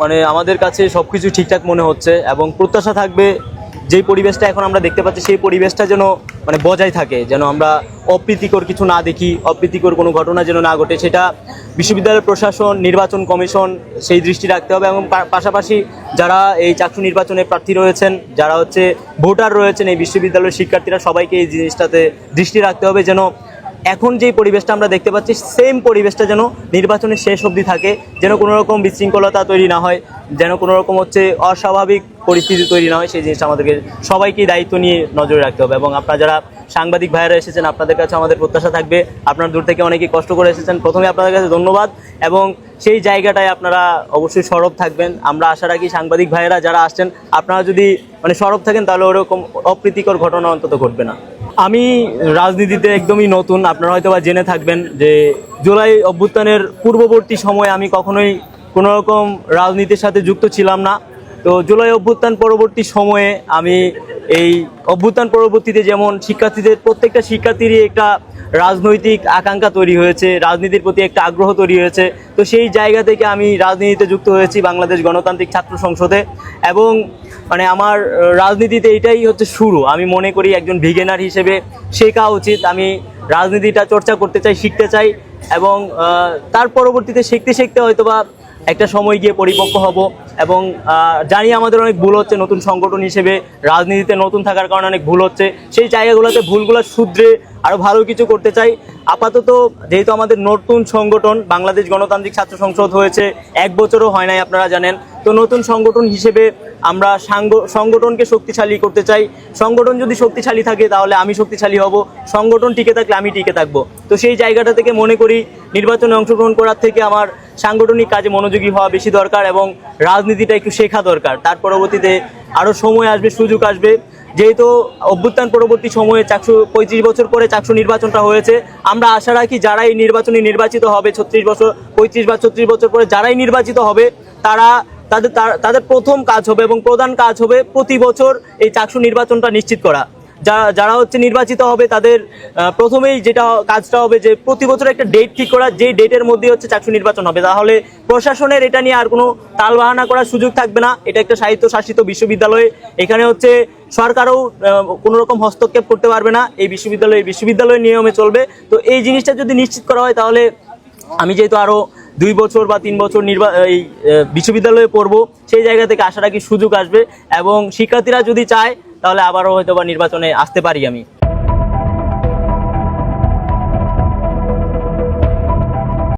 মানে আমাদের কাছে সব কিছু ঠিকঠাক মনে হচ্ছে এবং প্রত্যাশা থাকবে যেই পরিবেশটা এখন আমরা দেখতে পাচ্ছি, সেই পরিবেশটা যেন মানে বজায় থাকে, যেন আমরা অপ্রীতিকর কিছু না দেখি, অপ্রীতিকর কোনো ঘটনা যেন না ঘটে। সেটা বিশ্ববিদ্যালয় প্রশাসন, নির্বাচন কমিশন সেই দৃষ্টি রাখতে হবে এবং পাশাপাশি যারা এই চাকরি নির্বাচনে প্রার্থী রয়েছেন, যারা হচ্ছে ভোটার রয়েছেন এই বিশ্ববিদ্যালয়ের শিক্ষার্থীরা, সবাইকে এই জিনিসটাতে দৃষ্টি রাখতে হবে যেন এখন যেই পরিবেশটা আমরা দেখতে পাচ্ছি সেম পরিবেশটা যেন নির্বাচনের শেষ অবধি থাকে, যেন কোনো রকম বিশৃঙ্খলতা তৈরি না হয়, যেন কোনো রকম হচ্ছে অস্বাভাবিক পরিস্থিতি তৈরি না হয়, সেই জিনিসটা আমাদেরকে সবাইকেই দায়িত্ব নিয়ে নজরে রাখতে হবে। এবং আপনারা যারা সাংবাদিক ভাইয়েরা এসেছেন, আপনাদের কাছে আমাদের প্রত্যাশা থাকবে, আপনার দূর থেকে অনেকেই কষ্ট করে এসেছেন। প্রথমে আপনাদের কাছে ধন্যবাদ, এবং সেই জায়গাটায় আপনারা অবশ্যই সরব থাকবেন। আমরা আশা রাখি সাংবাদিক ভাইয়েরা যারা আসছেন, আপনারা যদি মানে সরব থাকেন, তাহলে ওরকম অপ্রীতিকর ঘটনা অন্তত ঘটবে না। আমি রাজনীতিতে একদমই নতুন, আপনারা হয়তো বা জেনে থাকবেন যে জুলাই অভ্যুত্থানের পূর্ববর্তী সময়ে আমি কখনোই কোনো রকম রাজনীতির সাথে যুক্ত ছিলাম না। তো জুলাই অভ্যুত্থান পরবর্তী সময়ে আমি এই অভ্যুত্থান পরবর্তীতে যেমন শিক্ষার্থীদের, প্রত্যেকটা শিক্ষার্থীরই একটা রাজনৈতিক আকাঙ্ক্ষা তৈরি হয়েছে, রাজনীতির প্রতি একটা আগ্রহ তৈরি হয়েছে। তো সেই জায়গা থেকে আমি রাজনীতিতে যুক্ত হয়েছি বাংলাদেশ গণতান্ত্রিক ছাত্র সংসদে এবং মানে আমার রাজনীতিতে এটাই হচ্ছে শুরু। আমি মনে করি একজন ভিগেনার হিসেবে শেখা উচিত। আমি রাজনীতিটা চর্চা করতে চাই, শিখতে চাই এবং তার পরবর্তীতে শিখতে শিখতে হয়তোবা একটা সময় গিয়ে পরিপক্ক হব এবং জানি আমাদের অনেক ভুল হচ্ছে, নতুন সংগঠন হিসেবে রাজনীতিতে নতুন থাকার কারণে অনেক ভুল হচ্ছে। সেই জায়গাগুলোতে ভুলগুলো শুধরে আরও ভালো কিছু করতে চাই। আপাতত যেহেতু আমাদের নতুন সংগঠন, বাংলাদেশ গণতান্ত্রিক ছাত্র সংসদ হয়েছে, এক বছরও হয় নাই আপনারা জানেন। তো নতুন সংগঠন হিসেবে আমরা সাংগ- সংগঠনকে শক্তিশালী করতে চাই। সংগঠন যদি শক্তিশালী থাকে, তাহলে আমি শক্তিশালী হব। সংগঠন টিকে থাকলে আমি টিকে থাকব। তো সেই জায়গাটা থেকে মনে করি, নির্বাচনে অংশগ্রহণ করার থেকে আমার সাংগঠনিক কাজে মনোযোগী হওয়া বেশি দরকার এবং রাজনীতিটা একটু শেখা দরকার। তার পরবর্তীতে আরও সময় আসবে, সুযোগ আসবে। যেহেতু অভ্যুত্থান পরবর্তী সময়ে চারশো পঁয়ত্রিশ বছর পরে চারশো নির্বাচনটা হয়েছে, আমরা আশা রাখি যারা এই নির্বাচনে নির্বাচিত হবে ছত্রিশ বছর, পঁয়ত্রিশ বা ছত্রিশ বছর পরে যারাই নির্বাচিত হবে, তারা তাদের তাদের প্রথম কাজ হবে এবং প্রধান কাজ হবে প্রতি বছর এই চাকসু নির্বাচনটা নিশ্চিত করা। যারা যারা হচ্ছে নির্বাচিত হবে তাদের প্রথমেই যেটা কাজটা হবে যে প্রতি বছর একটা ডেট ঠিক করা যে ডেটের মধ্যে হচ্ছে চাকরি নির্বাচন হবে। তাহলে প্রশাসনের এটা নিয়ে আর কোনো তালবাহানা করার সুযোগ থাকবে না। এটা একটা সাহিত্য শাসিত বিশ্ববিদ্যালয়। এখানে হচ্ছে সরকারও কোনো রকম হস্তক্ষেপ করতে পারবে না। এই বিশ্ববিদ্যালয়, এই বিশ্ববিদ্যালয়ের নিয়মে চলবে। তো এই জিনিসটা যদি নিশ্চিত করা হয়, তাহলে আমি যেহেতু আরও দুই বছর বা তিন বছর নির্বা এই বিশ্ববিদ্যালয়ে পড়ব, সেই জায়গা থেকে আশা রাখি সুযোগ আসবে। এবং শিক্ষার্থীরা যদি চায় তাহলে আবারও হয়তো বা নির্বাচনে আসতে পারি আমি।